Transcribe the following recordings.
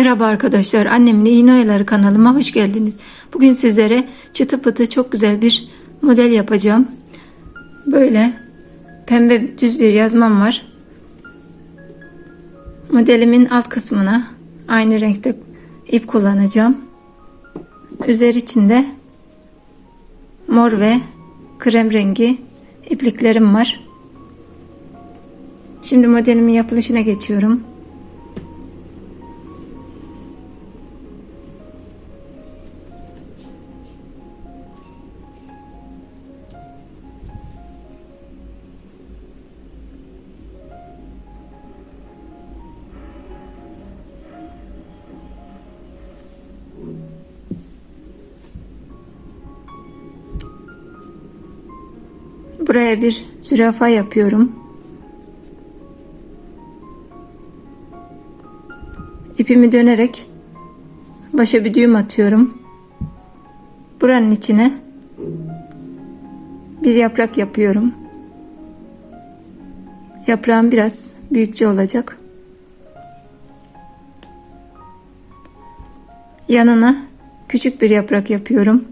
Merhaba arkadaşlar, annemin iğne oyaları kanalıma hoş geldiniz. Bugün sizlere çıtı pıtı çok güzel bir model yapacağım. Böyle pembe düz bir yazmam var. Modelimin alt kısmına aynı renkte ip kullanacağım. Üzeri içinde mor ve krem rengi ipliklerim var. Şimdi modelimin yapılışına geçiyorum. Buraya bir zürafa yapıyorum. İpimi dönerek başa bir düğüm atıyorum. Buranın içine bir yaprak yapıyorum. Yaprağım biraz büyükçe olacak. Yanına küçük bir yaprak yapıyorum.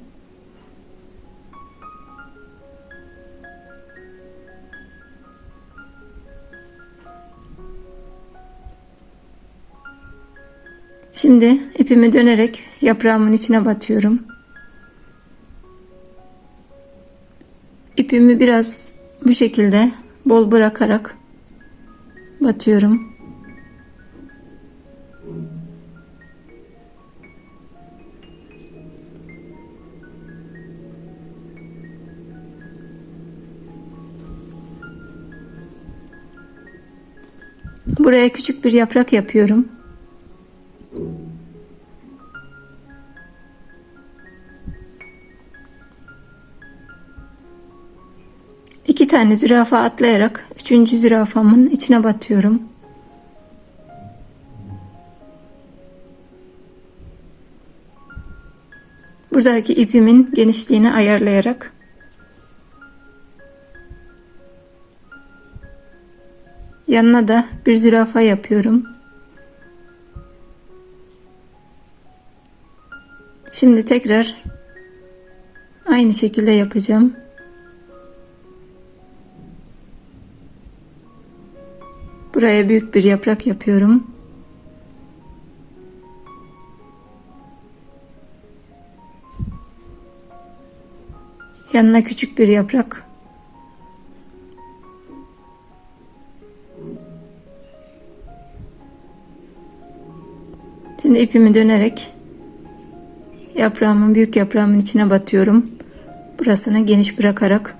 Şimdi ipimi dönerek yaprağımın içine batıyorum. İpimi biraz bu şekilde bol bırakarak batıyorum. Buraya küçük bir yaprak yapıyorum. Tane zürafa atlayarak üçüncü zürafamın içine batıyorum. Buradaki ipimin genişliğini ayarlayarak yanına da bir zürafa yapıyorum. Şimdi tekrar aynı şekilde yapacağım. Buraya büyük bir yaprak yapıyorum. Yanına küçük bir yaprak. Şimdi ipimi dönerek yaprağımın büyük yaprağımın içine batıyorum. Burasını geniş bırakarak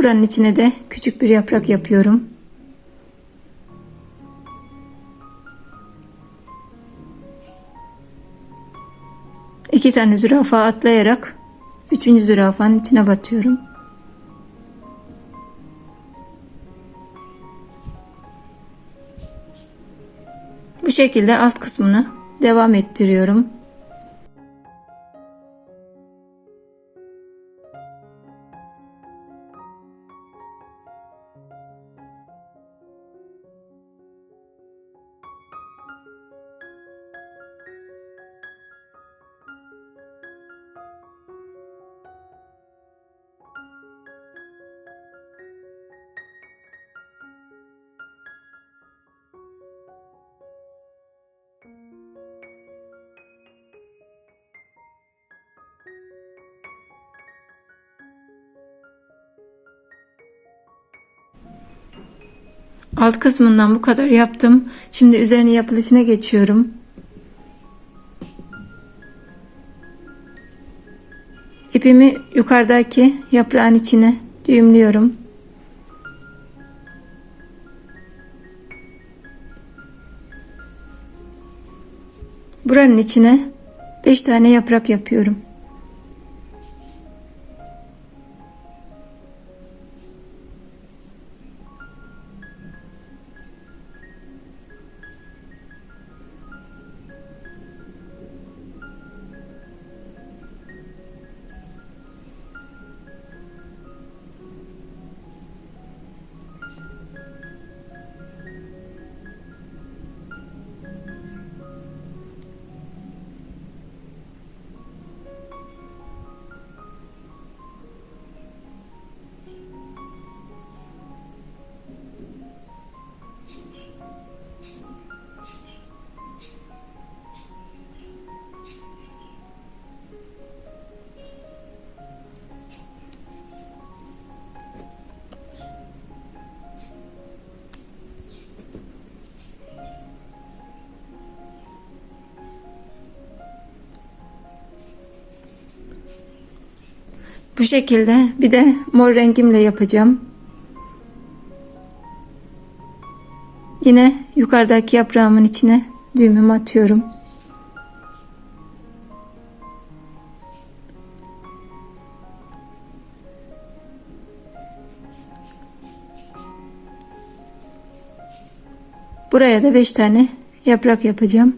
Buranın içine de küçük bir yaprak yapıyorum. İki tane zürafa atlayarak üçüncü zürafanın içine batıyorum. Bu şekilde alt kısmını devam ettiriyorum. Alt kısmından bu kadar yaptım. Şimdi üzerine yapılışına geçiyorum. İpimi yukarıdaki yaprağın içine düğümlüyorum. Buranın içine 5 tane yaprak yapıyorum. Bu şekilde bir de mor rengimle yapacağım. Yine yukarıdaki yaprağımın içine düğümümü atıyorum. Buraya da 5 tane yaprak yapacağım.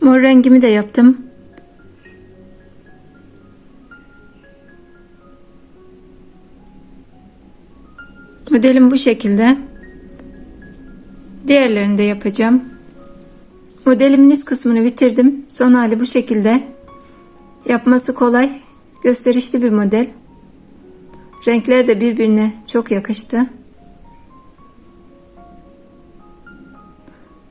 Mor rengimi de yaptım. Modelim bu şekilde. Diğerlerini de yapacağım. Modelimin üst kısmını bitirdim. Son hali bu şekilde. Yapması kolay, gösterişli bir model. Renkler de birbirine çok yakıştı.